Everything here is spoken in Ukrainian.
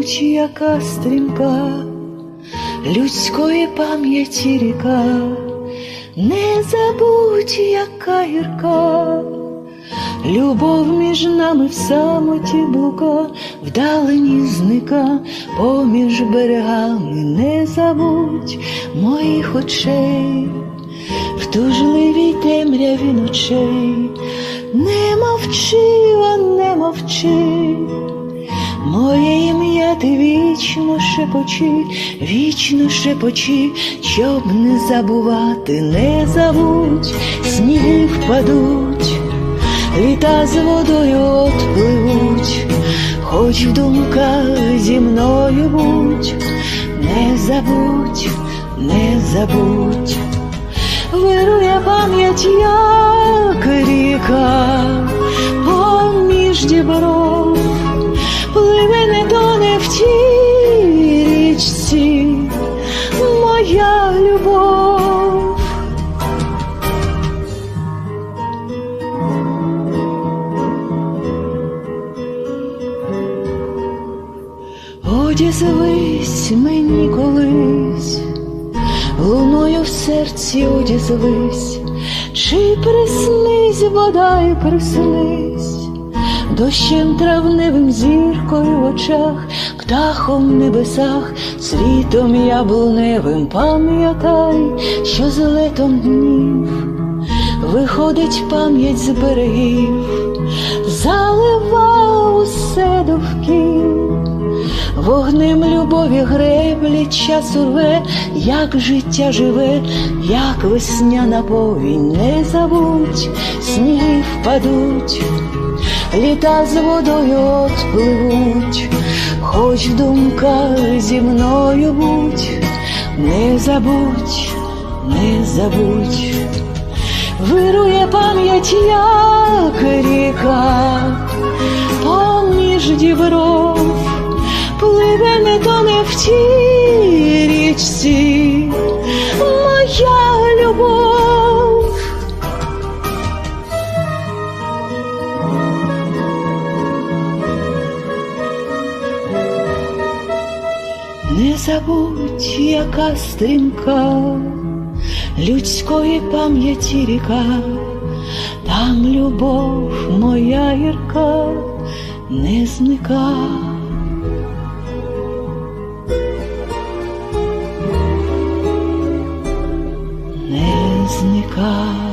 забудь, яка стрімка людської пам'яті ріка, не забудь, яка гірка, любов між нами в самоті блука, вдалині зника. Поміж берегами, не забудь моїх очей, в тужливій темряві ночей, не мовчи, а не мовчи. Моє ти вічно шепочи, вічно шепочи, щоб не забувати, не забудь, сніги впадуть, літа з водою отпливуть, хоч в думках зі мною будь, не забудь, не забудь, вирує пам'ять, як ріка, поміж дібров моя любов. Одізвись мені колись, луною в серці одізвись, чи приснись, бодай приснись, дощем травневим зіркою в очах, птахом в небесах, світом яблуневим пам'ятай, що з летом днів виходить пам'ять з берегів, залива усе довкіл. Вогнем любові греблі часу рве, як життя живе, як весняна повінь, не забудь, сніги впадуть, літа з водою отпливуть, хоч в думках зі мною будь, не забудь, не забудь, вирує пам'ять, як ріка, поміж дібров пливе не тоне в тій річці Не забудь, яка стрімка людської пам'яті ріка, там любов моя гірка не зника. не зникай.